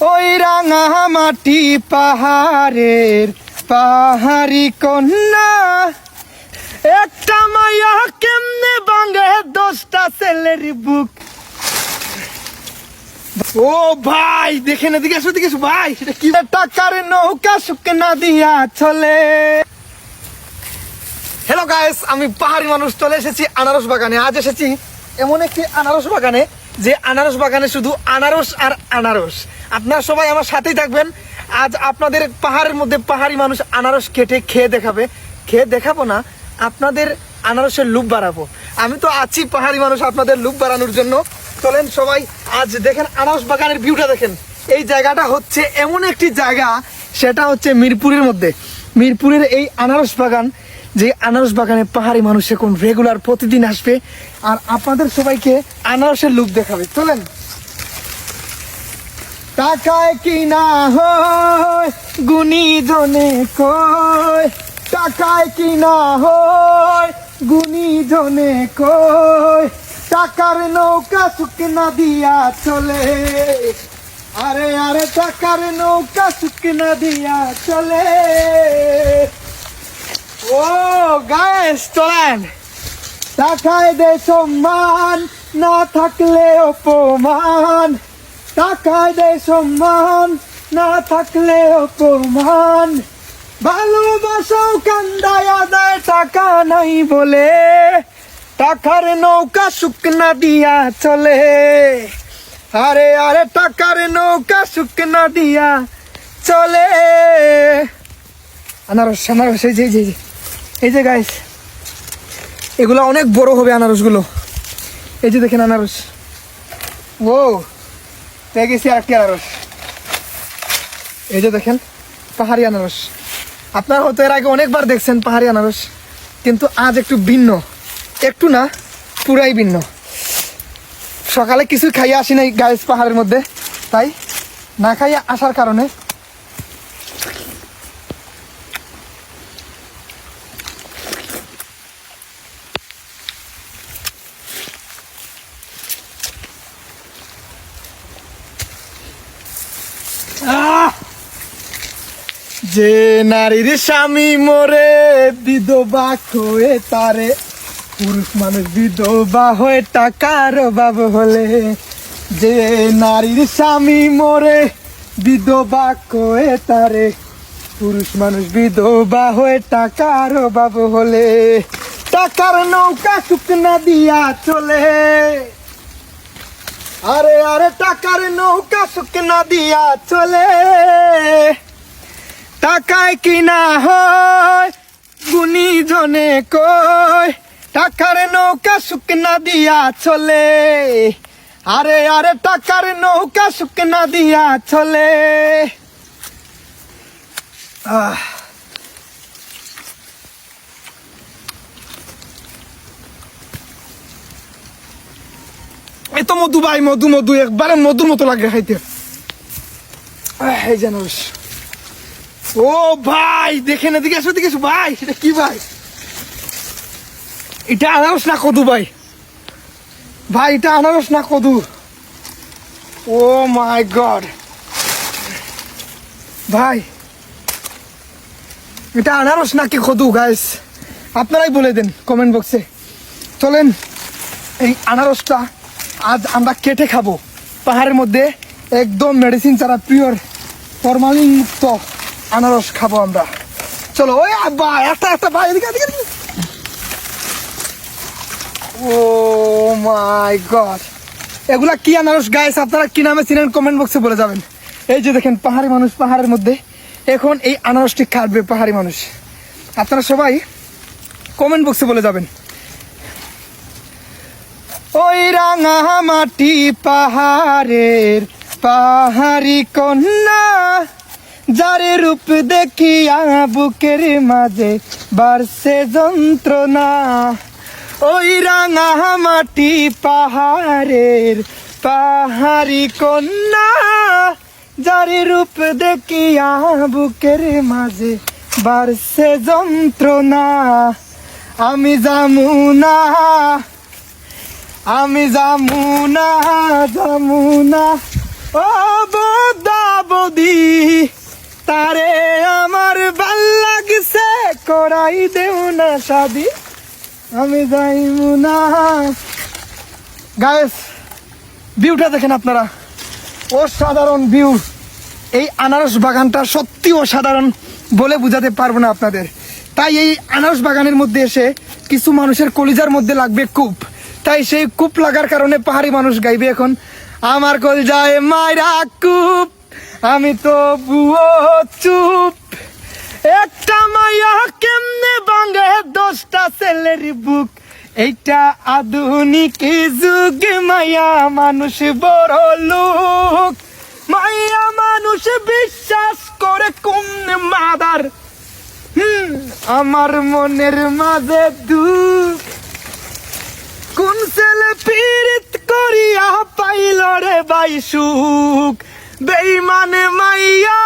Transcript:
ওই রাঙা মাটি পাহাড়ের পাহাড়ি কন্যা। একটা মায়া কেমনে বাঙ্গে দশটা ছেলের বুক? ও ভাই দেখেন এদিকে আসো আসো। ভাই কি? টাকার নৌকা শুকনা দিয়া চলে। হ্যালো গাইস আমি পাহাড়ি মানুষ চলে এসেছি আনারস বাগানে। আজ এসেছি এমন একটি আনারস বাগানে যে আনারস বাগানে শুধু আনারস আর আনারস। আপনারা সবাই আমার সাথেই থাকবেন। আজ আপনাদের পাহাড়ের মধ্যে পাহাড়ি মানুষ আনারস কেটে খেয়ে দেখাবে। খেয়ে দেখাবো না, আপনাদের আনারসের লুপ বাড়াবো। আমি তো আছি পাহাড়ি মানুষ আপনাদের লুপ বাড়ানোর জন্য। চলেন সবাই, আজ দেখেন আনারস বাগানের ভিউটা দেখেন। এই জায়গাটা হচ্ছে এমন একটি জায়গা, সেটা হচ্ছে মিরপুরের মধ্যে। মিরপুরের এই আনারস বাগান যে আনারস বাগানে পাহাড়ি মানুষ এখন রেগুলার প্রতিদিন আসবে। আর আপনাদের সবাইকে আনারসের লুক দেখাবে। চলেন। টাকায় কিনা হয় গুনি জনে কয়। টাকায় কিনা হয় গুনি জনে কয়। টাকার নৌকা শুকনা দিয়া চলে। আরে আরে, টাকার নৌকা শুকনা দিয়া চলে। গায়েস চলেন টাকায় দে সম্মান না থাকলে অপমান। টাকায় দে সম্মান না থাকলে অপমান। ভালোবাসাও কান্দায়া দেয় টাকা নাই বলে। টাকার নৌকা শুকনা দিয়া চলে। আরে আরে টাকার নৌকা শুকনা দিয়া চলে। আনারস আনারস এই যে, এই যে এই যে। গাইস এগুলো অনেক বড় হবে আনারসগুলো। এই যে দেখেন আনারস। ও পেয়ে গেছি আরেকটি আনারস। এই যে দেখেন, পাহাড়ি আনারস। আপনারা হয়তো এর আগে অনেকবার দেখছেন পাহাড়ি আনারস, কিন্তু আজ একটু ভিন্ন। একটু না, পুরাই ভিন্ন। সকালে কিছু খাইয়ে আসি নাই গাইস পাহাড়ের মধ্যে। তাই না খাইয়ে আসার কারণে যে নারীর স্বামী মরে, বিধবা হয়ে তারে। পুরুষ মানুষ বিধবা হয়ে টাকার অভাব হলে, যে নারীর স্বামী মরে, বিধবা হয়ে তারে। পুরুষ মানুষ বিধবা হয়ে টাকার অভাব হলে, টাকার নৌকা শুকনা দিয়া চলে। আরে আরে, টাকার নৌকা শুকনা দিয়া চলে। টাকায় কিনা হয় গুনি জনে কয়, টাকার নৌকা শুকনা দিয়া চলে। আরে আরে, টাকার নৌকা শুকনা দিয়া চলে। আহ। এই তো মধু ভাই, মধু মধু, একবারে মধুর মতো লাগে খাইতে। জানোস ও ভাই, দেখেন এদিকে আসো আসো। ভাই, এটা কি ভাই? এটা আনারস না কদু ভাই? ভাই, এটা আনারস না কদু? Oh my god. ভাই, এটা আনারস নাকি কদু গাইস আপনারাই বলে দেন কমেন্ট বক্সে চলেন, এই আনারসটা আজ আমরা কেটে খাব। পাহাড়ের মধ্যে একদম মেডিসিন ছাড়া পিওর ফরমালিন মুক্ত আনারস খাব আমরা। চলো, ওই বা একটা একটা, ভাই, এদিকে এদিকে। ও মাই গড এগুলা কি আনারস? গাইস আপনারা কি নামে চিনেন কমেন্ট বক্সে বলে যাবেন। এই যে দেখেন, পাহাড়ি মানুষ, পাহাড়ের মধ্যে। এখন এই আনারসটি খাবে পাহাড়ি মানুষ। আপনারা সবাই কমেন্ট বক্সে বলে যাবেন। ওই রাঙা মাটি পাহাড়ের পাহাড়ি কন্যা, যারে রূপ দেখিয়া বুকের মাঝে বাড়ছে যন্ত্রণা। ওই রাঙা মাটি পাহাড়ের পাহাড়ি কন্যা, যারে রূপ দেখিয়া বুকের মাঝে বাড়ছে যন্ত্রণা। আমি জামুনা আমি জামুনা জামুনা ও বদাবদি তারে আমার ভালো লাগছে, করাই দেউ না শাদি। আমি জামুনা গায়েস ভিউটা দেখেন আপনারা। অসাধারণ ভিউ এই আনারস বাগানটা সত্যি অসাধারণ বলে বুঝাতে পারব না আপনাদের। তাই এই আনারস বাগানের মধ্যে এসে কিছু মানুষের কলিজার মধ্যে লাগবে কূপ। তাই সেই কূপ লাগার কারণে পাহাড়ি মানুষ গাইবে এখন। আমার কল যায় মায়েরা কূপ, আমি তো বুয়ো চুপ। একটা মায়া কেমনে বাঙ্গে দশটা ছেলের বুক। এইটা আধুনিক যুগে মায়া মানুষ বড় লোক। মায়া মানুষ বিশ্বাস করে কোন মাদার? আমার মনের মাঝে দুঃখ কোন ছেলে পীড়িত করিয়া পাইল রে বাইসুক বেইমানে মাইয়া